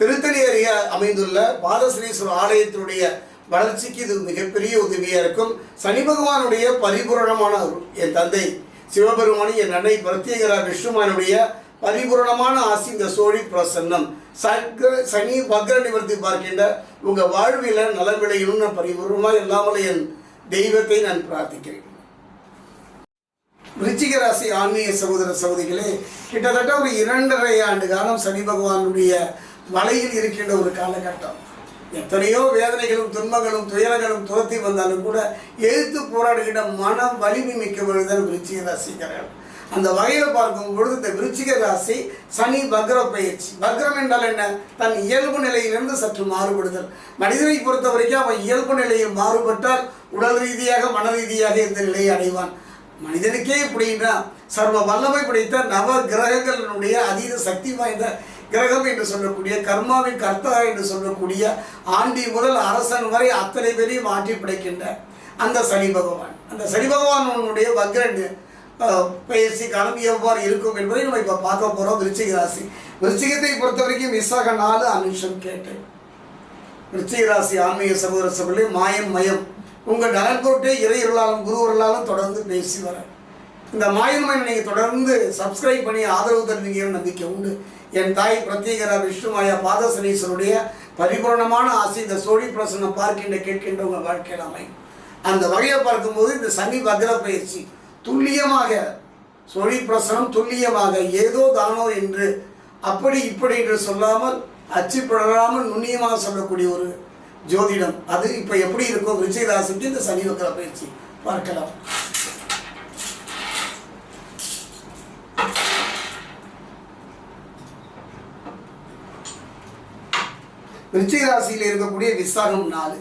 திருத்தணி அருகே அமைந்துள்ள பாதஸ்ரீஸ்வரர் ஆலயத்தினுடைய வளர்ச்சிக்கு இது மிகப்பெரிய உதவியாக இருக்கும். சனி பகவானுடைய பரிபூரணமான என் தந்தை சிவபெருமானி என் அன்னை பிரத்யேகரா விஷ்ணுமானுடைய பரிபூரணமான ஆசி இந்த சோழி பிரசன்னம். சக்கர சனி பக்ர நிவர்த்தி பார்க்கின்ற உங்கள் வாழ்வில் நல விளையணும்னு நான் பரிபூர்ணமாக இல்லாமல் என் தெய்வத்தை நான் பிரார்த்திக்கிறேன். விருச்சிக ராசி ஆன்மீக சகோதர சகோதரிகளே கிட்டத்தட்ட ஒரு இரண்டரை ஆண்டு காலம் சனி பகவானுடைய மலையில் இருக்கின்ற ஒரு காலகட்டம். எத்தனையோ வேதனைகளும் துன்பங்களும் துயரங்களும் துரத்தி வந்தாலும் கூட எழுத்து போராடுகின்ற மன வலிமை மிக்கவர்கள் தான் விருச்சிக ராசிக்காரர்கள் அந்த வகையில் பார்க்கும் பொழுது இந்த விருச்சிக ராசி சனி வக்ர பயிற்சி. வக்ரம் என்றால் என்ன? தன் இயல்பு நிலையிலிருந்து சற்று மாறுபடுதல். மனிதனை பொறுத்த வரைக்கும் அவன் இயல்பு நிலையில் மாறுபட்டால் உடல் ரீதியாக மன ரீதியாக இந்த நிலையை அடைவான். மனிதனுக்கே இப்படின்னா சர்வ வல்லமை படைத்த நவ கிரகங்களினுடைய அதீத சக்தி வாய்ந்த கிரகம் என்று சொல்லக்கூடிய கர்மாவின் கர்த்தா என்று சொல்லக்கூடிய ஆண்டி முதல் அரசன் வரை அத்தனை பேரையும் ஆட்டி படைக்கின்ற அந்த சனி பகவான். அந்த சனி பகவானுடைய வக்ரன் அஹ், பயிற்சி காலம் எவ்வாறு இருக்கும் என்பதை நம்ம இப்போ பார்க்க போகிறோம் விருச்சிக ராசி. விருச்சிகத்தை பொறுத்த வரைக்கும் விசாக நாலு அனுஷம் கேட்டேன் விருச்சிக ராசி ஆன்மீக சகோதர சபையிலே மாயம் மயம். உங்கள் நலன் பொருட்டே இறையர்களாலும் குருவர்களாலும் தொடர்ந்து பேசி வர. இந்த மாயன்மயனை நீங்கள் தொடர்ந்து சப்ஸ்கிரைப் பண்ணி ஆதரவு தருவீங்கன்னு நம்பிக்கை உண்டு. என் தாய் பிரத்யேகரா விஷ்ணுமாயா பாதசனீஸ்வருடைய பரிபூரணமான ஆசை இந்த சோழி பிரசனம் பார்க்கின்ற கேட்கின்ற உங்கள் வாழ்க்கையில் அமையும். அந்த வகையை பார்க்கும்போது இந்த சனி வக்ர பயிற்சி துல்லியமாக சோழி பிரசனம் துல்லியமாக ஏதோ தானோ என்று அப்படி இப்படி என்று சொல்லாமல் அச்சு பிறராமல் நுண்ணியமாக சொல்லக்கூடிய ஒரு ஜோதிடம். அது இப்போ எப்படி இருக்கும் விருச்சிக இந்த சனி வக்ர பயிற்சி பார்க்கலாம். விருச்சிக ராசியில் இருக்கக்கூடிய விசாகம் நாலு.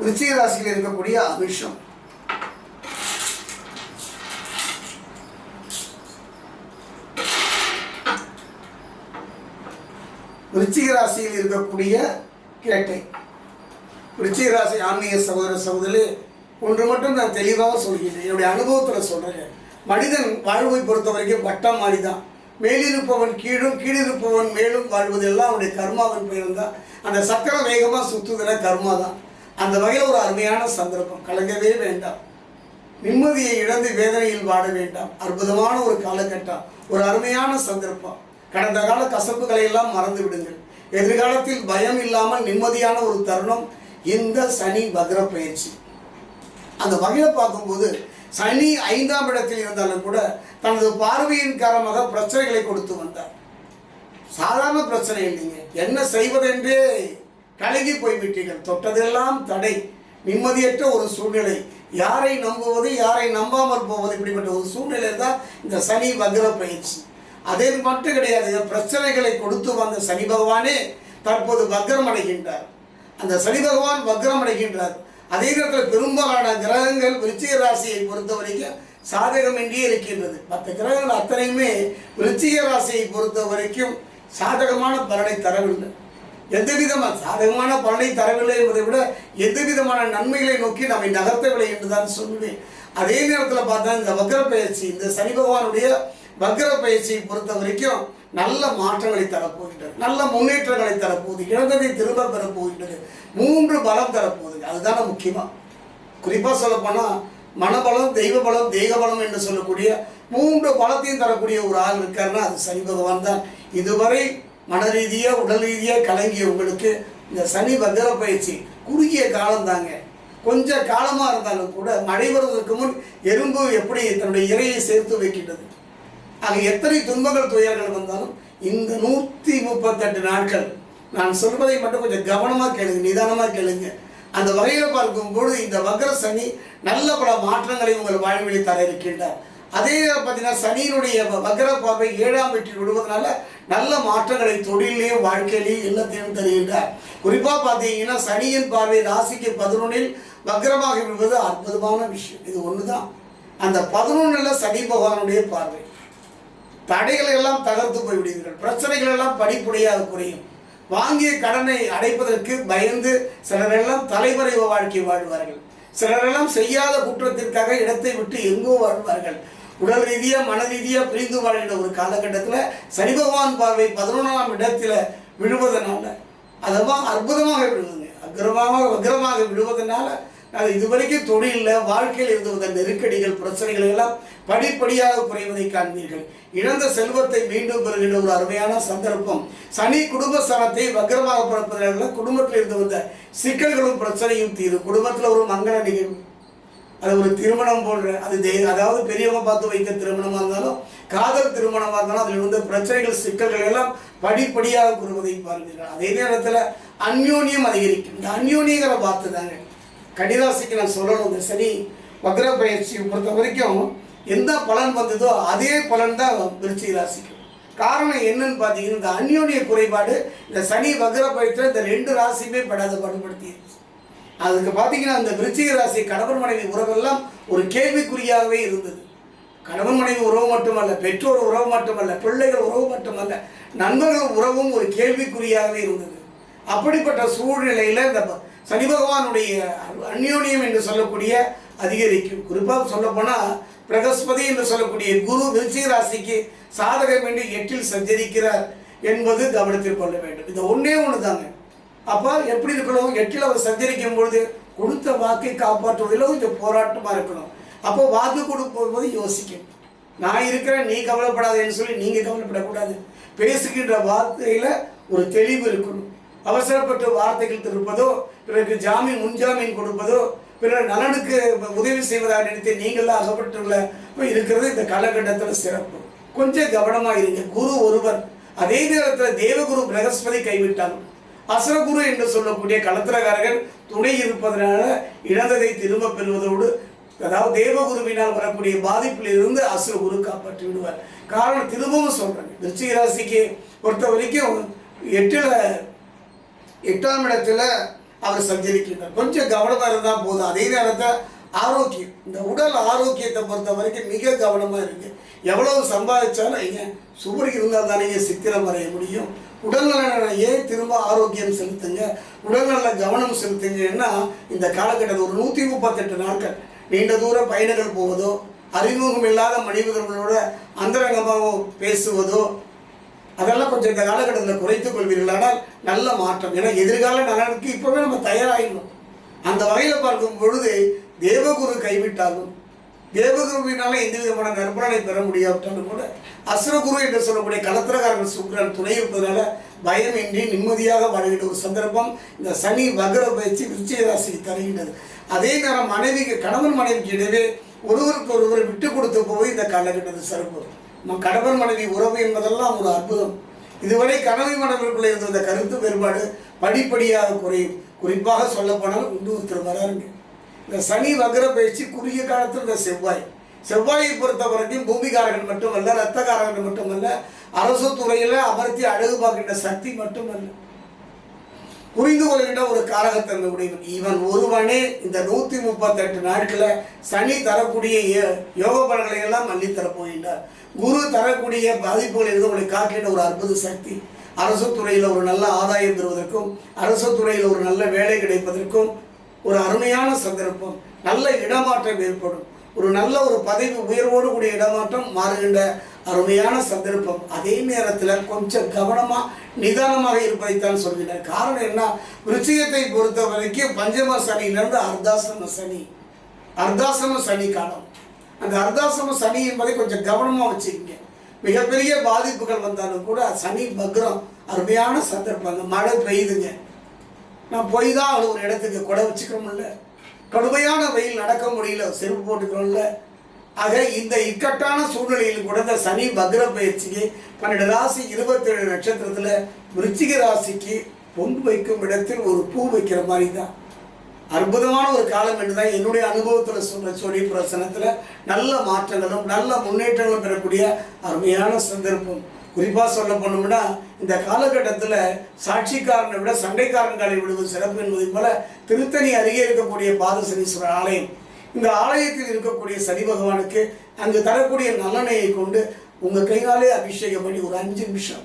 விருச்சிக ராசியில் இருக்கக்கூடிய அமிஷம் விருச்சிக ராசியில் இருக்கக்கூடிய கேட்டை. விருச்சிக ராசி ஆன்மீக சகோதர சகோதரி ஒன்று மட்டும் நான் தெளிவாக சொல்கிறேன் என்னுடைய அனுபவத்தில் சொல்கிறேன் மனிதன் வாழ்வை பொறுத்த வரைக்கும் வட்டம் மாதிரி தான் மேலிருப்பவன் கீழும் கீழிருப்பவன் மேலும் வாழ்வதெல்லாம் அவனுடைய கர்மாவின் பெயர்ந்தான் அந்த சக்கரம் வேகமாக சுற்றுகிற கர்மா தான் அந்த வகையில் ஒரு அருமையான சந்தர்ப்பம். கலங்கவே வேண்டாம். நிம்மதியை இழந்து வேதனையில் வாட வேண்டாம். அற்புதமான ஒரு காலகட்டம். ஒரு அருமையான சந்தர்ப்பம். கடந்த கால கசப்புகளை எல்லாம் மறந்து விடுங்கள். எதிர்காலத்தில் பயம் இல்லாமல் நிம்மதியான ஒரு தருணம். இந்த சனி பத்ர பயிற்சி அந்த வகையில் பார்க்கும்போது சனி ஐந்தாம் இடத்தில் இருந்தாலும் கூட தனது பார்வையின் காரணமாக பிரச்சனைகளை கொடுத்து வந்தார். சாதாரண பிரச்சனை இல்லைங்க. என்ன செய்வதென்றே கலங்கி போய்விட்டீர்கள். தொட்டதெல்லாம் தடை. நிம்மதியற்ற ஒரு சூழ்நிலை. யாரை நம்புவது யாரை நம்பாமல் போவது இப்படிப்பட்ட ஒரு சூழ்நிலை தான் இந்த சனி வக்ர பயிற்சி. அதே மட்டும் கிடையாது. பிரச்சனைகளை கொடுத்து வந்த சனி பகவானே தற்போது வக்ரம் அடைகின்றார். அந்த சனி பகவான் வக்ரம் அடைகின்றார். அதே நேரத்தில் பெரும்பாலான கிரகங்கள் விருச்சிக ராசியை பொறுத்த வரைக்கும் சாதகமின்றியே இருக்கின்றது. மற்ற கிரகங்கள் அத்தனையுமே விருச்சிக ராசியை பொறுத்த வரைக்கும் சாதகமான பலனை தரவில்லை. எந்த விதமான சாதகமான பலனை தரவில்லை என்பதை விட எந்த விதமான நன்மைகளை நோக்கி நம்மை நகர்த்தவில்லை என்று தான் சொல்லுவேன். அதே நேரத்தில் பார்த்தா இந்த வக்கர பயிற்சி இந்த சனி பகவானுடைய வக்கர பயிற்சியை பொறுத்த வரைக்கும் நல்ல மாற்றங்களை தரப்போகின்றது. நல்ல முன்னேற்றங்களை தரப்போகுது. இழந்ததை திரும்ப பெறப்போகின்றது. மூன்று பலம் தரப்போகுது. அதுதானே முக்கியமாக குறிப்பாக சொல்லப்போனால் மனபலம் தெய்வ பலம் தெய்வ பலம் என்று சொல்லக்கூடிய மூன்று பலத்தையும் தரக்கூடிய ஒரு ஆள் இருக்காருன்னா அது சனி பகவான் தான். இதுவரை மன ரீதியாக உடல் ரீதியாக கலங்கிய உங்களுக்கு இந்த சனி பத்திர பயிற்சி குறுகிய காலம் தாங்க. கொஞ்சம் காலமாக இருந்தாலும் கூட மழை வருவதற்கு முன் எறும்பு எப்படி தன்னுடைய இரையை சேர்த்து வைக்கின்றது? ஆக எத்தனை துன்பங்கள் துயர்கள் வந்தாலும் இந்த நூற்றி முப்பத்தெட்டு நாட்கள் நான் சொல்வதை மட்டும் கொஞ்சம் கவனமாக கேளுங்க நிதானமாக கேளுங்க. அந்த வகையில் பார்க்கும்பொழுது இந்த வக்ர சனி நல்ல பல மாற்றங்களை உங்கள் வாழ்வில் தர இருக்கின்றார். அதே பார்த்தீங்கன்னா சனியினுடைய வ- வக்ர பார்வை ஏழாம் வீட்டில் விடுவதனால நல்ல மாற்றங்களை தொழிலையும் வாழ்க்கையிலையும் எல்லாத்தையும் தருகின்றார். குறிப்பாக பார்த்தீங்கன்னா சனியின் பார்வை ராசிக்கு பதினொன்றில் வக்ரமாக விடுவது அற்புதமான விஷயம். இது ஒன்று தான் அந்த பதினொன்றில் சனி பகவானுடைய பார்வை. தடைகளை எல்லாம் தகர்த்து போய்விடுவீர்கள். பிரச்சனைகள் எல்லாம் படிப்படியாக குறையும். வாங்கிய கடனை அடைப்பதற்கு பயந்து சிலரெல்லாம் தலைமறை வாழ்க்கை வாழ்வார்கள். சிலரெல்லாம் செய்யாத குற்றத்திற்காக இடத்தை விட்டு எங்கோ வாழ்வார்கள் உடல் ரீதியாக மன ரீதியாக பிரிந்து வாழ்கிற ஒரு காலகட்டத்தில் சனி பகவான் பார்வை பதினொன்றாம் இடத்துல விழுவதனால அதெல்லாம் அற்புதமாக விழுவுங்க. அக்ரமாக வக்ரமாக விழுவதனால அது இதுவரைக்கும் தொழிலில் வாழ்க்கையில் இருந்து வந்த நெருக்கடிகள் பிரச்சனைகள் எல்லாம் படிப்படியாக குறைவதை காண்பீர்கள். இழந்த செல்வத்தை மீண்டும் பெறுகின்ற ஒரு அருமையான சந்தர்ப்பம். சனி குடும்ப சனத்தை வக்கரமாக பிறப்பதனால குடும்பத்தில் இருந்து வந்த சிக்கல்களும் பிரச்சனையும் தீரும். குடும்பத்தில் ஒரு மங்கள நிகழ்வு. அது ஒரு திருமணம் போன்ற அது தெய் அதாவது பெரியவங்க பார்த்து வைத்த திருமணமாக இருந்தாலும் காதல் திருமணமாக இருந்தாலும் அதில் வந்து பிரச்சனைகள் சிக்கல்கள் எல்லாம் படிப்படியாக கூறுவதை பாருங்கள் அதே நேரத்தில் அந்யோன்யம் அதிகரிக்கும். இந்த அந்யோன்யங்கிற பார்த்து தாங்க கடிராசிக்கு நான் சொல்லணும் இந்த சனி வக்ர பயிற்சியை பொறுத்த வரைக்கும் எந்த பலன் வந்ததோ அதே பலன் தான் விருச்சிக ராசிக்கு. காரணம் என்னன்னு பார்த்தீங்கன்னா இந்த அந்யோன்ய குறைபாடு இந்த சனி வக்ர பயிற்சியில் இந்த ரெண்டு ராசியுமே படாத பயன்படுத்தியிருச்சு அதுக்கு பார்த்தீங்கன்னா அந்த விருச்சிக ராசி கணவன் மனைவி உறவெல்லாம் ஒரு கேள்விக்குறியாகவே இருந்தது. கணவன் மனைவி உறவு மட்டுமல்ல பெற்றோர் உறவு மட்டுமல்ல பிள்ளைகள் உறவு மட்டுமல்ல நண்பர்கள் உறவும் ஒரு கேள்விக்குறியாகவே இருந்தது. அப்படிப்பட்ட சூழ்நிலையில் இந்த ப- சனி பகவானுடைய அந்யோன்யம் என்று சொல்லக்கூடிய அதிகரிக்கும். குறிப்பாக சொல்லப்போனால் பிரகஸ்பதி என்று சொல்லக்கூடிய குரு விருச்சிக ராசிக்கு சாதகம் என்று எட்டில் சஞ்சரிக்கிறார் என்பது கவனத்தில் கொள்ள வேண்டும். இந்த ஒன்றே ஒன்று தாங்க அப்போ எப்படி இருக்கணும்? எட்டில் அவர் சஞ்சரிக்கும் பொழுது கொடுத்த வாக்கை காப்பாற்றுவதில் கொஞ்சம் போராட்டமாக இருக்கணும். அப்போ வாக்கு கொடுக்கும்போது யோசிக்கும். நான் இருக்கிறேன் நீ கவலைப்படாதேன்னு சொல்லி நீங்கள் கவலைப்படக்கூடாது. பேசுகின்ற வார்த்தையில் ஒரு தெளிவு இருக்கணும். அவசரப்பட்டு வார்த்தைகள் திருப்பதோ பிறகு ஜாமீன் முன்ஜாமீன் கொடுப்பதோ பிறர் நலனுக்கு உதவி செய்வதாக நினைத்து நீங்களாம் அகப்பட்டுள்ள இருக்கிறது இந்த காலகட்டத்தில் சிறப்பு. கொஞ்சம் கவனமாக இருங்க. குரு ஒருவர் அதே நேரத்தில் தேவகுரு பிரகஸ்பதி கைவிட்டார். அசுரகுரு என்று சொல்லக்கூடிய களத்திரகாரர்கள் துணை இருப்பதனால இழந்ததை திரும்ப பெறுவதோடு அதாவது தேவகுருவினால் வரக்கூடிய பாதிப்பில் இருந்து அசுரகுரு காப்பாற்றி விடுவார். காரணம் திரும்பவும் சொல்றேன். விருச்சிக ராசிக்கு பொறுத்த வரைக்கும் எட்டில் எட்டாம் இடத்துல அவர் சஞ்சரிக்கின்றார் கொஞ்சம் கவனமாக இருந்தால் போதும். அதே நேரத்தில் ஆரோக்கியம். இந்த உடல் ஆரோக்கியத்தை பொறுத்த வரைக்கும் மிக கவனமாக இருக்கு எவ்வளவு சம்பாதிச்சாலும் ஏன் சுவர் இருந்தால் தானே சித்திரம் வரைய முடியும். உடல்நல ஏன் திரும்ப ஆரோக்கியம் செலுத்துங்க? உடல்நல கவனம் செலுத்துங்கன்னா இந்த காலகட்டத்தில் ஒரு நூற்றி முப்பத்தெட்டு நாட்கள். நீண்ட தூர பயணங்கள் போவதோ அறிமுகம் இல்லாத மனிதர்களோட அந்தரங்கமாக பேசுவதோ அதெல்லாம் கொஞ்சம் இந்த காலகட்டத்தில் குறைத்துக் கொள்வீர்களானால் நல்ல மாற்றம். ஏன்னா எதிர்கால நலனுக்கு இப்போவே நம்ம தயாராகிடணும் அந்த வகையில் பார்க்கும் பொழுது தேவகுரு கைவிட்டாலும் தேவகுருவினால எந்த விதமான நற்பலனை பெற முடியாவிட்டாலும் கூட அசுரகுரு என்று சொல்லக்கூடிய கலத்திரகாரன் சுக்ரன் துணை இருப்பதனால பயமின்றி நிம்மதியாக வாழ்கின்ற ஒரு சந்தர்ப்பம் இந்த சனி வக்ர பயிற்சி விருச்சிகராசிக்கு தருகின்றது. அதே நேரம் மனைவிக்கு கணவன் மனைவிக்கு இடையே ஒருவருக்கு ஒருவர் விட்டு கொடுத்து போய் இந்த காலகட்டத்தில் சிறப்பு. கணவன் மனைவி உறவு என்பதெல்லாம் ஒரு அற்புதம். இதுவரை கணவன் மனைவிக்குள்ளே இருந்த இந்த கருத்து வேறுபாடு படிப்படியாக குறையும். குறிப்பாக சொல்லப்போனால் இன்னொருத்தர் வராருங்க. இந்த சனி வக்ர பயிற்சி குறுகிய காலத்தில் இந்த செவ்வாய். செவ்வாயை பொறுத்த வரைக்கும் பூமிகாரர்கள் மட்டுமல்ல ரத்தகாரர்கள் மட்டுமல்ல அரசு துறையில் அமர்த்தி அழகு பார்க்கின்ற சக்தி மட்டுமல்ல. புரிந்து கொள்கின்ற ஒரு காரகத்தன்மை உடையவன். இவன் ஒருவனே இந்த நூற்றி முப்பத்தெட்டு நாட்களில் சனி தரக்கூடிய யோ- யோக பலன்களை எல்லாம் அள்ளி குரு தரக்கூடிய பாதிப்புகளை இருந்து உங்களை காக்கின்ற ஒரு அற்புத சக்தி. அரசு துறையில் ஒரு நல்ல ஆதாயம் பெறுவதற்கும் அரசு துறையில் ஒரு நல்ல வேலை கிடைப்பதற்கும் ஒரு அருமையான சந்தர்ப்பம். நல்ல இடமாற்றம் ஏற்படும். ஒரு நல்ல ஒரு பதவி உயர்வோடு கூடிய இடமாற்றம் மாறுகின்ற அருமையான சந்தர்ப்பம். அதே நேரத்தில் கொஞ்சம் கவனமாக நிதானமாக இருப்பதைத்தான் சொல்கிறார் காரணம் என்ன? விருச்சிகத்தை பொறுத்த வரைக்கும் பஞ்சம சனியிலிருந்து அர்த்தாசிரம சனி. அர்த்தாசிரம சனி காலம். அந்த அர்த்தாசிரம சனி என்பதை கொஞ்சம் கவனமாக வச்சுக்கோங்க. மிகப்பெரிய பாதிப்புகள் வந்தாலும் கூட சனி பக்ரம் அருமையான சந்தர்ப்பங்க மழை பெய்யுதுங்க. நான் போய் தான் அது ஒரு இடத்துக்கு கொடை வச்சுக்கிறோம்ல. கடுமையான வெயில் நடக்க முடியல செருப்பு போட்டுக்கிறோம்ல. ஆக இந்த இக்கட்டான சூழ்நிலையில் கூட இந்த சனி பக்ர பயிற்சிக்கு பன்னெண்டு ராசி இருபத்தேழு நட்சத்திரத்தில் விருச்சிக ராசிக்கு பொங்கு வைக்கும் இடத்தில் ஒரு பூ வைக்கிற மாதிரி தான் அற்புதமான ஒரு காலம் என்று தான் என்னுடைய அனுபவத்தில் சொன்ன சொல்லி பிரசனத்தில் நல்ல மாற்றங்களும் நல்ல முன்னேற்றங்களும் பெறக்கூடிய அருமையான சந்தர்ப்பம். குறிப்பாக சொல்ல போனோம்னா இந்த காலகட்டத்தில் சாட்சிக்காரனை விட சண்டைக்காரன்களை விடுவது சிறப்பு என்பதை போல திருத்தணி அருகே இருக்கக்கூடிய பாதசனீஸ்வரர் ஆலயம் இந்த ஆலயத்தில் இருக்கக்கூடிய சனி பகவானுக்கு அங்கு தரக்கூடிய நல்லெண்ணெயை கொண்டு உங்கள் கையாலே அபிஷேகம் பண்ணி ஒரு அஞ்சு நிமிஷம்.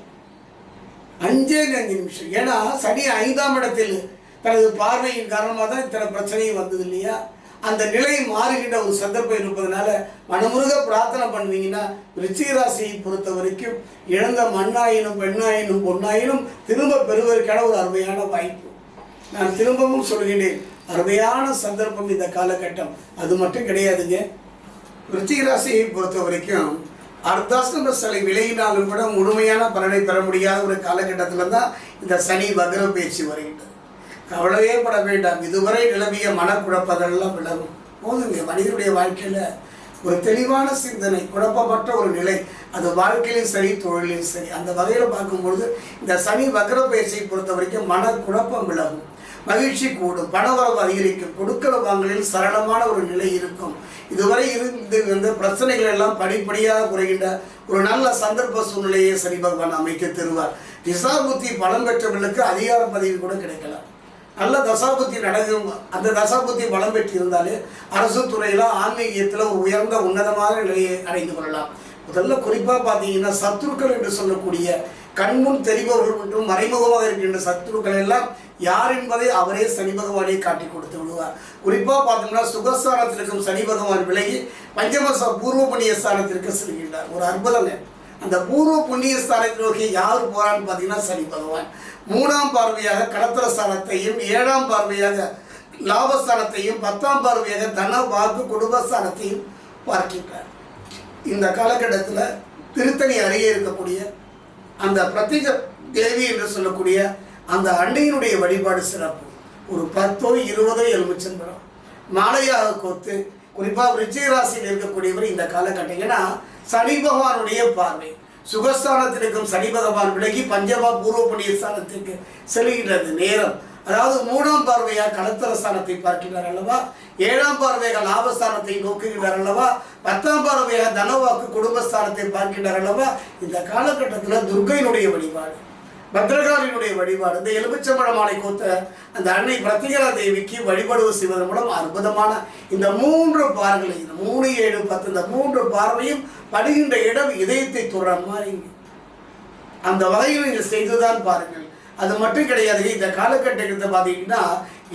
அஞ்சே அஞ்சு நிமிஷம். ஏன்னா சனி ஐந்தாம் இடத்தில் தனது பார்வையின் காரணமாக தான் இத்தனை பிரச்சனையும் வந்தது இல்லையா? அந்த நிலை மாறுகின்ற ஒரு சந்தர்ப்பம் இருப்பதனால மனமுருக பிரார்த்தனை பண்ணுவீங்கன்னா ரிச்சிகராசியை பொறுத்த வரைக்கும் இழந்த மண்ணாயினும் பெண்ணாயினும் பொண்ணாயினும் திரும்ப பெறுவதற்கான ஒரு அருமையான வாய்ப்பு. நான் திரும்பவும் சொல்கிறேன் அருமையான சந்தர்ப்பம் இந்த காலகட்டம். அது மட்டும் கிடையாதுங்க. ரிச்சிகராசியை பொறுத்த வரைக்கும் அர்த்தாசிரம சிலை விலையினாலும் கூட முழுமையான பலனை பெற முடியாத ஒரு காலகட்டத்தில் தான் இந்த சனி வக்ர பேச்சு வருகின்றது. கவலையே பட வேண்டாம். இதுவரை நிலவிய மனக்குழப்பதெல்லாம் விலகும். போதுங்க மனிதனுடைய வாழ்க்கையில் ஒரு தெளிவான சிந்தனை குழப்பமற்ற ஒரு நிலை அது வாழ்க்கையிலும் சரி தொழிலையும் சரி. அந்த வகையில் பார்க்கும்பொழுது இந்த சனி வக்ர பயிற்சியை பொறுத்த வரைக்கும் மன குழப்பம் விலகும். மகிழ்ச்சி கூடும். பணவரவு அதிகரிக்கும். கொடுக்கல வாங்கலில் சரளமான ஒரு நிலை இருக்கும். இதுவரை இருந்து வந்து பிரச்சனைகள் எல்லாம் படிப்படியாக குறைகின்ற ஒரு நல்ல சந்தர்ப்ப சூழ்நிலையை சனி பகவான் அமைக்க தருவார். திசாபுத்தி பலம் பெற்றவர்களுக்கு அதிகார பதவி கூட கிடைக்கலாம். நல்ல தசாபுத்தி நடக்கும். அந்த தசாபுத்தி பலம் பெற்று இருந்தாலே அரசு துறையில் ஆன்மீகத்தில் ஒரு உயர்ந்த உன்னதமான நிலையை அடைந்து கொள்ளலாம். முதல்ல குறிப்பாக பார்த்தீங்கன்னா சத்துருக்கள் என்று சொல்லக்கூடிய கண்முன் தெரிபவர்கள் மற்றும் மறைமுகமாக இருக்கின்ற சத்துருக்கள் எல்லாம் யார் என்பதை அவரே சனி பகவானே காட்டி கொடுத்து விடுவார். குறிப்பாக பார்த்தோம்னா சுகஸ்தானத்தில் இருக்கும் சனி பகவான் விலகி பஞ்சமச பூர்வ புண்ணிய ஸ்தானத்திற்கு செல்கின்றார். ஒரு அற்புதங்க அந்த பூர்வ புண்ணிய ஸ்தானத்தில் நோக்கி யார் போறான்னு பார்த்தீங்கன்னா சனி பகவான். மூணாம் பார்வையாக கடத்திர ஸ்தானத்தையும் ஏழாம் பார்வையாக லாபஸ்தானத்தையும் பத்தாம் பார்வையாக தன வாக்கு குடும்பஸ்தானத்தையும் பார்க்கின்றார். இந்த காலகட்டத்தில் திருத்தணி அருகே இருக்கக்கூடிய அந்த பிரத்யேக தேவி என்று சொல்லக்கூடிய அந்த அன்னையினுடைய வழிபாடு சிறப்பு. ஒரு பத்தோ இருபதோ எலுமிச்சம்பழம். மாலையாக கோத்து குறிப்பாக விருச்சிக ராசியில் இருக்கக்கூடியவர் இந்த காலகட்டம். ஏன்னா சனி பகவானுடைய பார்வை. சுகஸ்தானத்தில் இருக்கும் சனி பகவான் விலகி பஞ்சமா பூர்வ புண்ணிய ஸ்தானத்திற்கு செல்கின்றது நேரம். அதாவது மூணாம் பார்வையாக கடத்தல ஸ்தானத்தை பார்க்கிறார் அல்லவா? ஏழாம் பார்வையாக லாபஸ்தானத்தை நோக்குகிறார் அல்லவா? பத்தாம் பார்வையாக தனவாக்கு குடும்பஸ்தானத்தை பார்க்கின்றார் அல்லவா? இந்த காலகட்டத்தில் துர்கையினுடைய வழிபாடு. பத்ரகாளியினுடைய வழிபாடு இந்த எலுமிச்சம்பழ மாலை கோத்த அந்த அன்னை பிரத்திகரா தேவிக்கு வழிபாடு செய்வதன் மூலம் அற்புதமான இந்த மூன்று பார்களை இந்த மூணு ஏழு பத்து இந்த மூன்று பார்வையும் படுகின்ற இடம் இதயத்தை தொடுற மாதிரி. அந்த வகையில் நீங்கள் செய்துதான் பாருங்கள். அது மட்டும் கிடையாது இந்த காலகட்டத்தை பார்த்தீங்கன்னா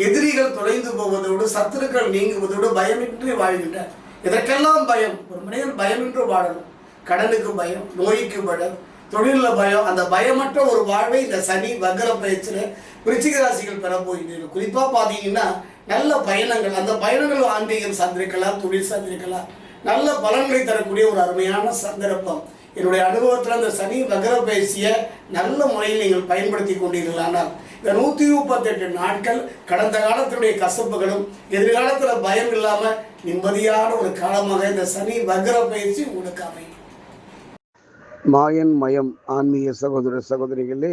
எதிரிகள் தொலைந்து போவதோடு சத்துருக்கள் நீங்குவதோடு பயமின்றி வாழ்கின்றார் இதற்கெல்லாம் பயம்? ஒரு மனிதன் பயமின்றி வாழணும். கடனுக்கு பயம் நோய்க்கு பயம் தொழிலில் பயம் அந்த பயமற்ற ஒரு வாழ்வை இந்த சனி வக்கர பயிற்சியில் விருச்சிக ராசிகள் பெற போகின்றன குறிப்பாக பார்த்தீங்கன்னா நல்ல பயணங்கள் அந்த பயணங்கள் ஆன்மீகம் சார்ந்திருக்கலாம் தொழில் சார்ந்திருக்கலாம். நல்ல பலன்களை தரக்கூடிய ஒரு அருமையான சந்தர்ப்பம். என்னுடைய அனுபவத்தில் அந்த சனி வகர பயிற்சியை நல்ல முறையில் நீங்கள் பயன்படுத்தி கொண்டீர்களானால் இந்த நூற்றி முப்பத்தெட்டு நாட்கள் கடந்த காலத்தினுடைய கசப்புகளும் எதிர்காலத்தில் பயம் இல்லாமல் நிம்மதியான ஒரு காலமாக இந்த சனி வகர பயிற்சி உங்களுக்கு அமையும். மாயன் மயம் ஆன்மீக சகோதர சகோதரிகளே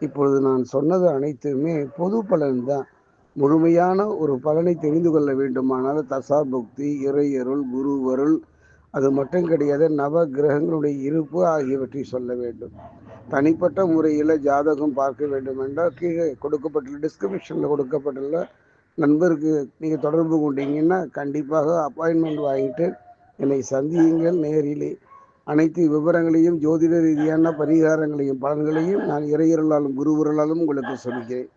இப்பொழுது நான் சொன்னது அனைத்துமே பொது பலன் தான். முழுமையான ஒரு பலனை தெரிந்து கொள்ள வேண்டுமானால் தசாபுக்தி இறையருள் குருவருள் அது மட்டும் கிடையாது நவ கிரகங்களுடைய இருப்பு ஆகியவற்றை சொல்ல வேண்டும். தனிப்பட்ட முறையில் ஜாதகம் பார்க்க வேண்டும் என்றால் கீழே கொடுக்கப்பட்டுள்ள டிஸ்கிரிப்ஷனில் கொடுக்கப்பட்டுள்ள நண்பருக்கு நீங்கள் தொடர்பு கொண்டீங்கன்னா கண்டிப்பாக அப்பாயின்மெண்ட் வாங்கிட்டு என்னை சந்தியுங்கள் நேரிலே. அனைத்து விவரங்களையும் ஜோதிட ரீதியான பரிகாரங்களையும் பலன்களையும் நான் இறையருளாலும் குருவருளாலும் உங்களுக்கு சொல்கிறேன்.